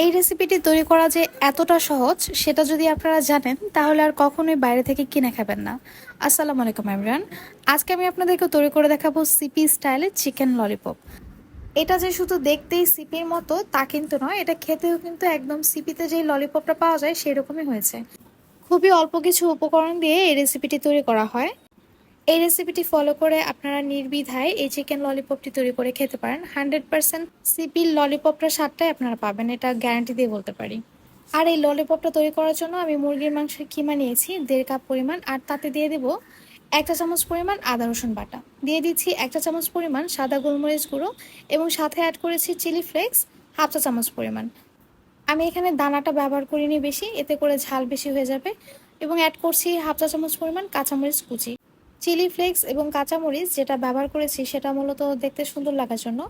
এই রেসিপিটি তৈরি করা যে এতটা সহজ, সেটা যদি আপনারা জানেন, তাহলে আর কখনোই বাইরে থেকে কিনে খাবেন না। আসসালামু আলাইকুম এমরান আজকে আমি আপনাদেরকে তৈরি করে দেখাবো সিপি স্টাইলের চিকেন ললিপপ এটা যে শুধু দেখতেই সিপির মতো, তা কিন্তু নয়, এটা খেতেও কিন্তু একদম সিপিতে যেই ললিপপটা পাওয়া যায়, সেরকমই হয়েছে। খুবই অল্প কিছু উপকরণ দিয়ে এই রেসিপিটি তৈরি করা হয়। এই রেসিপিটি ফলো করে আপনারা নির্বিধায় এই চিকেন ললিপপটি তৈরি করে খেতে পারেন। হান্ড্রেড পার্সেন্ট সিপির ললিপপটার স্বাদটাই আপনারা পাবেন, এটা গ্যারান্টি দিয়ে বলতে পারি। আর এই ললিপপটা তৈরি করার জন্য আমি মুরগির মাংসের কিমা নিয়েছি, দেড় কাপ পরিমাণ, আর তাতে দিয়ে দেব একটা চামচ পরিমাণ আদা, রসুন বাটা। দিয়ে দিচ্ছি একটা চামচ পরিমাণ সাদা গোলমরিচ গুঁড়ো এবং সাথে অ্যাড করেছি চিলি ফ্লেক্স হাফ চা চামচ পরিমাণ। আমি এখানে দানাটা ব্যবহার করিনি বেশি, এতে করে ঝাল বেশি হয়ে যাবে এবং অ্যাড করছি হাফ চা চামচ পরিমাণ কাঁচামরিচ কুচি। চিলি ফ্লেক্স এবং কাঁচামরিচ যেটা ব্যবহার করেছি সেটা মূলত দেখতে সুন্দর লাগার জন্য।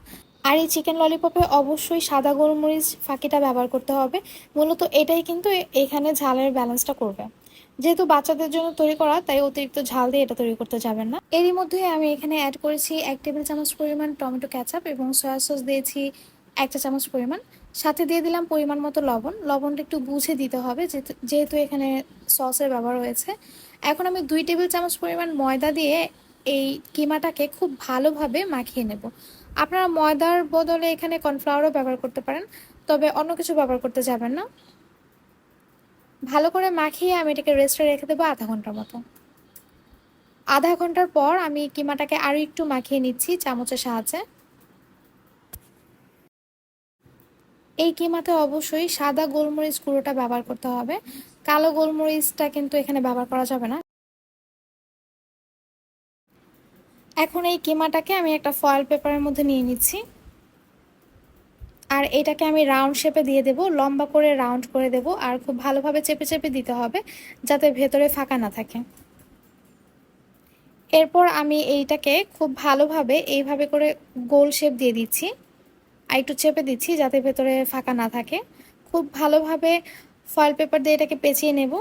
আর এই চিকেন ললিপপে অবশ্যই সাদা গোলমরিচ ফাঁকিটা ব্যবহার করতে হবে। মূলত এটাই কিন্তু এখানে ঝালের ব্যালেন্সটা করবে। যেহেতু বাচ্চাদের জন্য তৈরি করা, তাই অতিরিক্ত ঝাল দিয়ে এটা তৈরি করতে যাবেন না। এরই মধ্যে আমি এখানে অ্যাড করেছি এক টেবিল চামচ পরিমাণ টমেটো ক্যাচাপ এবং সয়া সস দিয়েছি একটা চামচ পরিমাণ সাথে দিয়ে দিলাম পরিমাণ মতো লবণ। লবণটা একটু বুঝে দিতে হবে, যেহেতু এখানে সসের ব্যবহার হয়েছে। এখন আমি দুই টেবিল চামচ পরিমাণ ময়দা দিয়ে এই কিমাটাকে খুব ভালোভাবে মাখিয়ে নেব। আপনারা ময়দার বদলে এখানে কর্নফ্লাওয়ারও ব্যবহার করতে পারেন, তবে অন্য কিছু ব্যবহার করতে যাবেন না। ভালো করে মাখিয়ে আমি এটাকে রেস্টে রেখে দেবো আধা ঘণ্টার মতো। আধা ঘণ্টার পর আমি কিমাটাকে আরও একটু মাখিয়ে নিচ্ছি চামচের সাহায্যে। এই কিমাতে অবশ্যই সাদা গোলমরিচ গুঁড়োটা ব্যবহার করতে হবে। কালো গোলমরিচটা কিন্তু এখানে ব্যবহার করা যাবে না। এখন এই কিমাটাকে আমি একটা ফয়েল পেপারের মধ্যে নিয়ে নিচ্ছি। আর এটাকে আমি রাউন্ড শেপে দিয়ে দেব, লম্বা করে রাউন্ড করে দেব, আর খুব ভালোভাবে চেপে চেপে দিতে হবে, যাতে ভেতরে ফাঁকা না থাকে। এরপর আমি এইটাকে খুব ভালোভাবে এইভাবে করে গোল শেপ দিয়ে দিচ্ছি। আর একটু চেপে দিচ্ছি যাতে ভেতরে ফাঁকা না থাকে। খুব ভালোভাবে ফয়েল পেপার দিয়ে এটাকে পেঁচিয়ে নেব,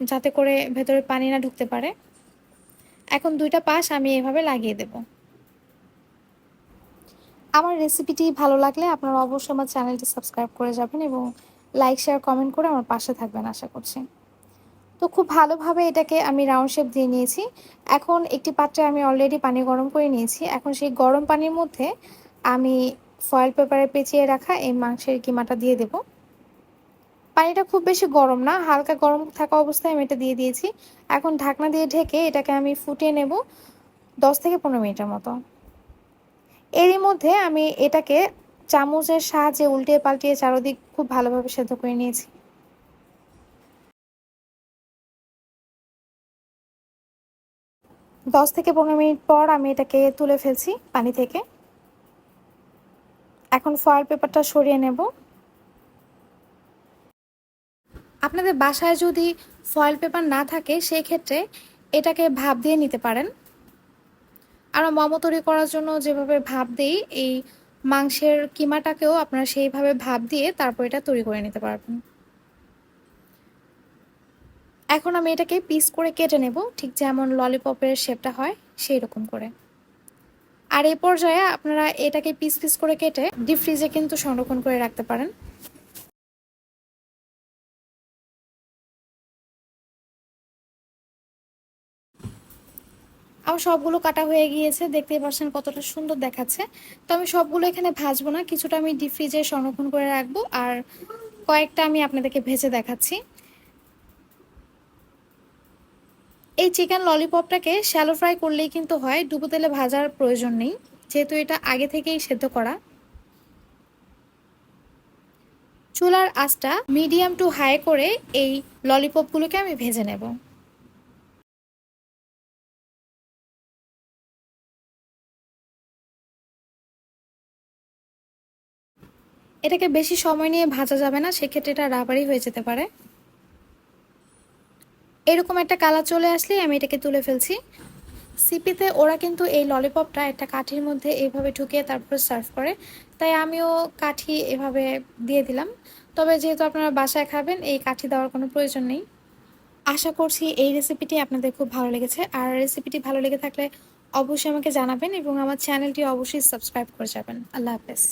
যাতে করে ভেতরে পানি না ঢুকতে পারে। এখন দুইটা পাশ আমি এভাবে লাগিয়ে দেব। আমার রেসিপিটি ভালো লাগলে আপনারা অবশ্যই আমার চ্যানেলটি সাবস্ক্রাইব করে যাবেন এবং লাইক শেয়ার কমেন্ট করে আমার পাশে থাকবেন আশা করছি। তো খুব ভালোভাবে এটাকে আমি রাউন্ড শেপ দিয়ে নিয়েছি। এখন একটি পাত্রে আমি অলরেডি পানি গরম করে নিয়েছি। এখন সেই গরম পানির মধ্যে আমি ফয়েল পেপারে পেঁচিয়ে রাখা এই মাংসের কিমাটা দিয়ে দেব। পানিটা খুব বেশি গরম না, হালকা গরম থাকা অবস্থায় আমি এটা দিয়ে দিয়েছি। এখন ঢাকনা দিয়ে ঢেকে এটাকে আমি ফুটিয়ে নেব দশ থেকে পনেরো মিনিটের মতো। এরই মধ্যে আমি এটাকে চামচের সাহায্যে উল্টিয়ে পাল্টিয়ে চারোদিক খুব ভালোভাবে সেদ্ধ করে নিয়েছি। দশ থেকে পনেরো মিনিট পর আমি এটাকে তুলে ফেলছি পানি থেকে। এখন ফয়েল পেপারটা সরিয়ে নেব। আপনাদের বাসায় যদি ফয়েল পেপার না থাকে সেই ক্ষেত্রে এটাকে ভাপ দিয়ে নিতে পারেন। আর মোমো তৈরি করার জন্য যেভাবে ভাপ দিই, এই মাংসের কিমাটাকেও আপনারা সেইভাবে ভাপ দিয়ে তারপর এটা তৈরি করে নিতে পারবেন। এখন আমি এটাকে পিস করে কেটে নেব। ঠিক যেমন ললিপপের শেপটা হয় সেই রকম করে। আর এই পর্যায়ে আপনারা এটাকে পিস পিস করে কেটে ডিপ ফ্রিজে কিন্তু সংরক্ষণ করে রাখতে পারেন। আমার সবগুলো কাটা হয়ে গিয়েছে, দেখতেই পাচ্ছেন কতটা সুন্দর দেখাচ্ছে। তো আমি সবগুলো এখানে ভাজবো না, কিছুটা আমি ডিপ ফ্রিজে সংরক্ষণ করে রাখব, আর কয়েকটা আমি আপনাদেরকে ভেজে দেখাচ্ছি। এই চিকেন ললিপপটাকে শ্যালো ফ্রাই করলেই কিন্তু হয়, ডুবো তেলে ভাজার প্রয়োজন নেই, যেহেতু এটা আগে থেকেই সেদ্ধ করা। চুলার আঁচটা মিডিয়াম টু হাই করে এই ললিপপগুলোকে আমি ভেজে নেব। এটাকে বেশি সময় নিয়ে ভাজা যাবে না, সেক্ষেত্রে এটা রাবারি হয়ে যেতে পারে। এরকম একটা কালার চলে আসলেই আমি এটাকে তুলে ফেলছি। সিপিতে ওরা কিন্তু এই ললিপপটা একটা কাঠির মধ্যে এইভাবে ঢুকিয়ে তারপর সার্ভ করে। তাই আমিও কাঠি এভাবে দিয়ে দিলাম। তবে যেহেতু আপনারা বাসায় খাবেন, এই কাঠি দেওয়ার কোনো প্রয়োজন নেই। আশা করছি এই রেসিপিটি আপনাদের খুব ভালো লেগেছে। আর রেসিপিটি ভালো লেগে থাকলে অবশ্যই আমাকে জানাবেন এবং আমার চ্যানেলটি অবশ্যই সাবস্ক্রাইব করে যাবেন। আল্লাহ হাফেজ।